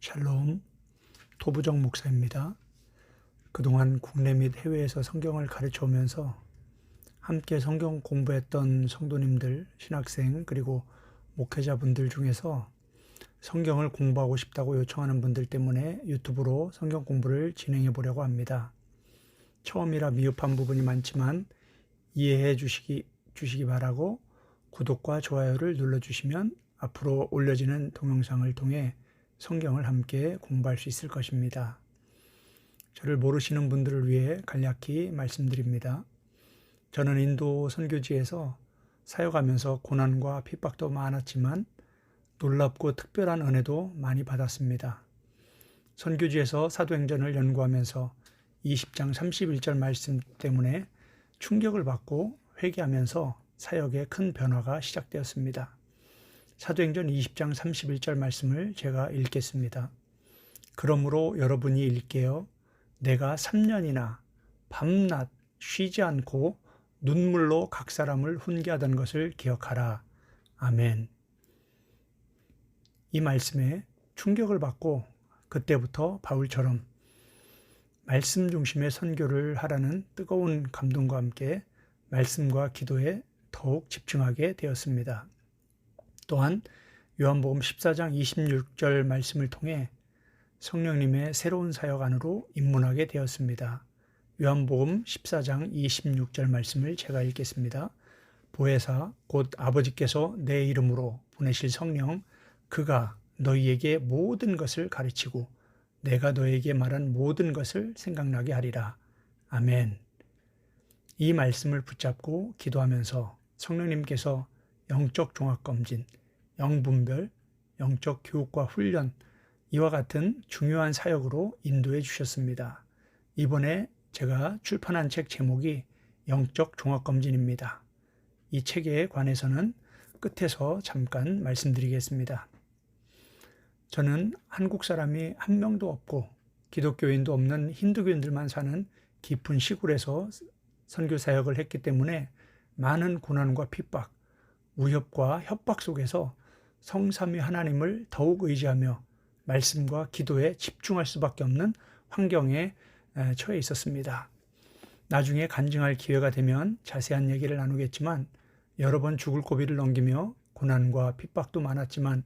샬롬 도부정 목사입니다. 그동안 국내 및 해외에서 성경을 가르쳐 오면서 함께 성경 공부했던 성도님들, 신학생, 그리고 목회자분들 중에서 성경을 공부하고 싶다고 요청하는 분들 때문에 유튜브로 성경 공부를 진행해 보려고 합니다. 처음이라 미흡한 부분이 많지만 이해해 주시기, 주시기 바라고 구독과 좋아요를 눌러 주시면 앞으로 올려지는 동영상을 통해 성경을 함께 공부할 수 있을 것입니다. 저를 모르시는 분들을 위해 간략히 말씀드립니다. 저는 인도 선교지에서 사역하면서 고난과 핍박도 많았지만 놀랍고 특별한 은혜도 많이 받았습니다. 선교지에서 사도행전을 연구하면서 20장 31절 말씀 때문에 충격을 받고 회개하면서 사역에 큰 변화가 시작되었습니다. 사도행전 20장 31절 말씀을 제가 읽겠습니다. 그러므로 여러분이 읽게요. 내가 3년이나 밤낮 쉬지 않고 눈물로 각 사람을 훈계하던 것을 기억하라. 아멘. 이 말씀에 충격을 받고 그때부터 바울처럼 말씀 중심의 선교를 하라는 뜨거운 감동과 함께 말씀과 기도에 더욱 집중하게 되었습니다. 또한 요한복음 14장 26절 말씀을 통해 성령님의 새로운 사역 안으로 입문하게 되었습니다. 요한복음 14장 26절 말씀을 제가 읽겠습니다. 보혜사 곧 아버지께서 내 이름으로 보내실 성령 그가 너희에게 모든 것을 가르치고 내가 너에게 말한 모든 것을 생각나게 하리라. 아멘. 이 말씀을 붙잡고 기도하면서 성령님께서 영적 종합검진, 영분별, 영적 교육과 훈련, 이와 같은 중요한 사역으로 인도해 주셨습니다. 이번에 제가 출판한 책 제목이 영적 종합검진입니다. 이 책에 관해서는 끝에서 잠깐 말씀드리겠습니다. 저는 한국 사람이 한 명도 없고 기독교인도 없는 힌두교인들만 사는 깊은 시골에서 선교 사역을 했기 때문에 많은 고난과 핍박, 위협과 협박 속에서 성삼위 하나님을 더욱 의지하며 말씀과 기도에 집중할 수밖에 없는 환경에 처해 있었습니다. 나중에 간증할 기회가 되면 자세한 얘기를 나누겠지만 여러 번 죽을 고비를 넘기며 고난과 핍박도 많았지만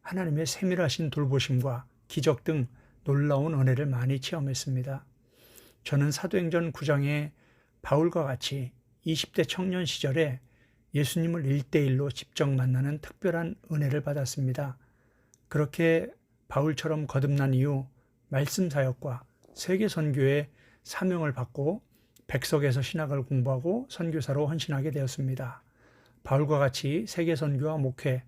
하나님의 세밀하신 돌보심과 기적 등 놀라운 은혜를 많이 체험했습니다. 저는 사도행전 9장에 바울과 같이 20대 청년 시절에 예수님을 일대일로 직접 만나는 특별한 은혜를 받았습니다. 그렇게 바울처럼 거듭난 이후 말씀 사역과 세계 선교의 사명을 받고 백석에서 신학을 공부하고 선교사로 헌신하게 되었습니다. 바울과 같이 세계 선교와 목회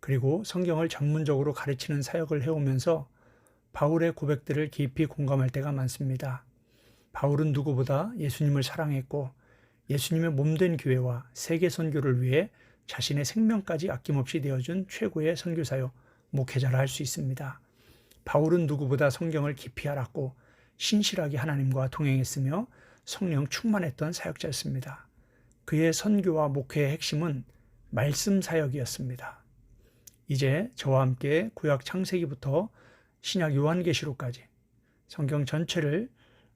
그리고 성경을 전문적으로 가르치는 사역을 해오면서 바울의 고백들을 깊이 공감할 때가 많습니다. 바울은 누구보다 예수님을 사랑했고 예수님의 몸된 교회와 세계 선교를 위해 자신의 생명까지 아낌없이 되어준 최고의 선교사요 목회자라 할 수 있습니다. 바울은 누구보다 성경을 깊이 알았고 신실하게 하나님과 동행했으며 성령 충만했던 사역자였습니다. 그의 선교와 목회의 핵심은 말씀 사역이었습니다. 이제 저와 함께 구약 창세기부터 신약 요한계시록까지 성경 전체를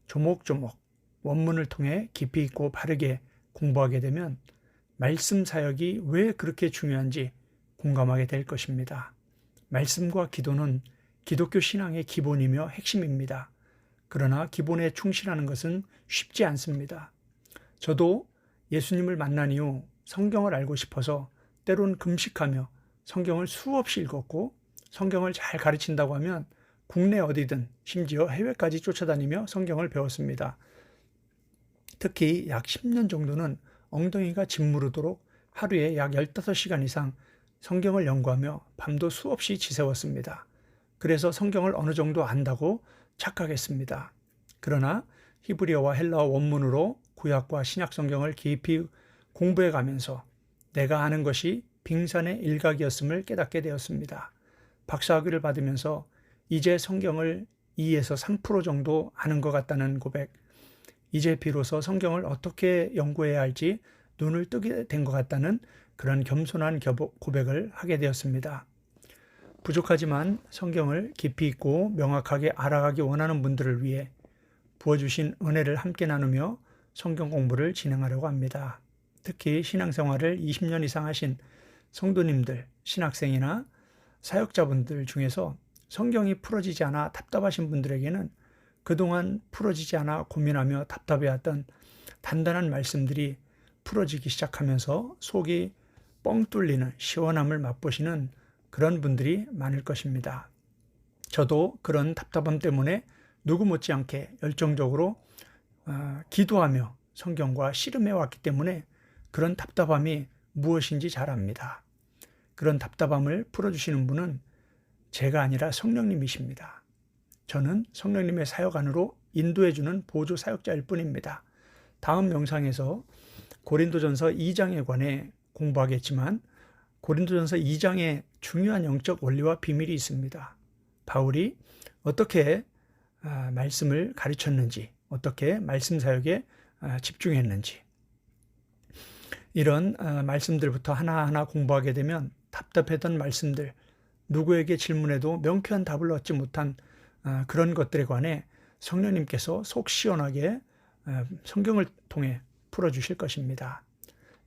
조목조목 원문을 통해 깊이 있고 바르게 공부하게 되면 말씀 사역이 왜 그렇게 중요한지 공감하게 될 것입니다. 말씀과 기도는 기독교 신앙의 기본이며 핵심입니다. 그러나 기본에 충실하는 것은 쉽지 않습니다. 저도 예수님을 만난 이후 성경을 알고 싶어서 때론 금식하며 성경을 수없이 읽었고 성경을 잘 가르친다고 하면 국내 어디든 심지어 해외까지 쫓아다니며 성경을 배웠습니다. 특히 약 10년 정도는 엉덩이가 짓무르도록 하루에 약 15시간 이상 성경을 연구하며 밤도 수없이 지새웠습니다. 그래서 성경을 어느 정도 안다고 착각했습니다. 그러나 히브리어와 헬라어 원문으로 구약과 신약 성경을 깊이 공부해 가면서 내가 아는 것이 빙산의 일각이었음을 깨닫게 되었습니다. 박사학위를 받으면서 이제 성경을 2에서 3% 정도 아는 것 같다는 고백, 이제 비로소 성경을 어떻게 연구해야 할지 눈을 뜨게 된 것 같다는 그런 겸손한 고백을 하게 되었습니다. 부족하지만 성경을 깊이 있고 명확하게 알아가기 원하는 분들을 위해 부어주신 은혜를 함께 나누며 성경 공부를 진행하려고 합니다. 특히 신앙생활을 20년 이상 하신 성도님들, 신학생이나 사역자분들 중에서 성경이 풀어지지 않아 답답하신 분들에게는 그동안 풀어지지 않아 고민하며 답답해왔던 단단한 말씀들이 풀어지기 시작하면서 속이 뻥 뚫리는 시원함을 맛보시는 그런 분들이 많을 것입니다. 저도 그런 답답함 때문에 누구 못지않게 열정적으로 어, 기도하며 성경과 씨름해 왔기 때문에 그런 답답함이 무엇인지 잘 압니다. 그런 답답함을 풀어주시는 분은 제가 아니라 성령님이십니다. 저는 성령님의 사역 안으로 인도해주는 보조 사역자일 뿐입니다. 다음 영상에서 고린도전서 2장에 관해 공부하겠지만 고린도전서 2장에 중요한 영적 원리와 비밀이 있습니다. 바울이 어떻게 아, 말씀을 가르쳤는지, 어떻게 말씀 사역에 아, 집중했는지, 이런 아, 말씀들부터 하나하나 공부하게 되면 답답했던 말씀들, 누구에게 질문해도 명쾌한 답을 얻지 못한 그런 것들에 관해 성령님께서 속 시원하게 성경을 통해 풀어주실 것입니다.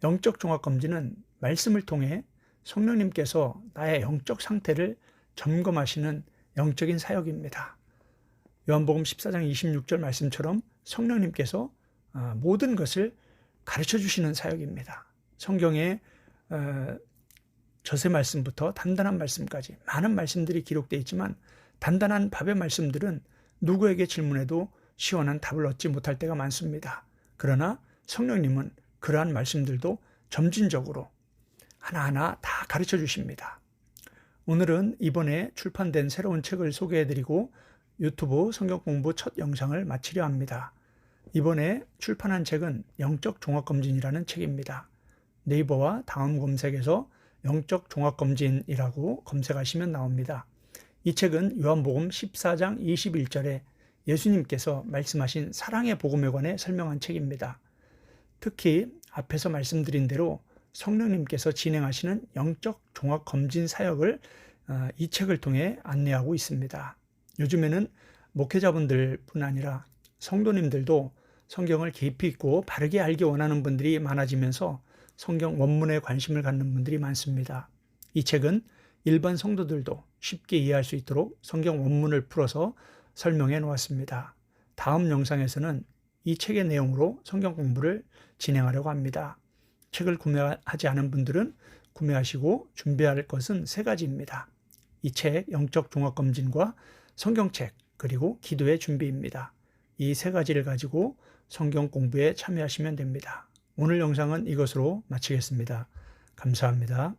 영적 종합검진은 말씀을 통해 성령님께서 나의 영적 상태를 점검하시는 영적인 사역입니다. 요한복음 14장 26절 말씀처럼 성령님께서 아, 모든 것을 가르쳐 주시는 사역입니다. 성경의 어, 저세 말씀부터 단단한 말씀까지 많은 말씀들이 기록되어 있지만 단단한 밥의 말씀들은 누구에게 질문해도 시원한 답을 얻지 못할 때가 많습니다. 그러나 성령님은 그러한 말씀들도 점진적으로 하나하나 다 가르쳐 주십니다. 오늘은 이번에 출판된 새로운 책을 소개해 드리고 유튜브 성경 공부 첫 영상을 마치려 합니다. 이번에 출판한 책은 영적 종합검진이라는 책입니다. 네이버와 다음 검색에서 영적 종합검진이라고 검색하시면 나옵니다. 이 책은 요한복음 14장 21절에 예수님께서 말씀하신 사랑의 복음에 관해 설명한 책입니다. 특히 앞에서 말씀드린 대로 성령님께서 진행하시는 영적 종합 검진 사역을 어, 이 책을 통해 안내하고 있습니다. 요즘에는 목회자분들뿐 아니라 성도님들도 성경을 깊이 있고 바르게 알기 원하는 분들이 많아지면서 성경 원문에 관심을 갖는 분들이 많습니다. 이 책은 일반 성도들도 쉽게 이해할 수 있도록 성경 원문을 풀어서 설명해 놓았습니다. 다음 영상에서는 이 책의 내용으로 성경 공부를 진행하려고 합니다. 책을 구매하지 않은 분들은 구매하시고 준비할 것은 세 가지입니다. 이 책 영적 종합 검진과 성경책 그리고 기도의 준비입니다. 이 세 가지를 가지고 성경 공부에 참여하시면 됩니다. 오늘 영상은 이것으로 마치겠습니다. 감사합니다.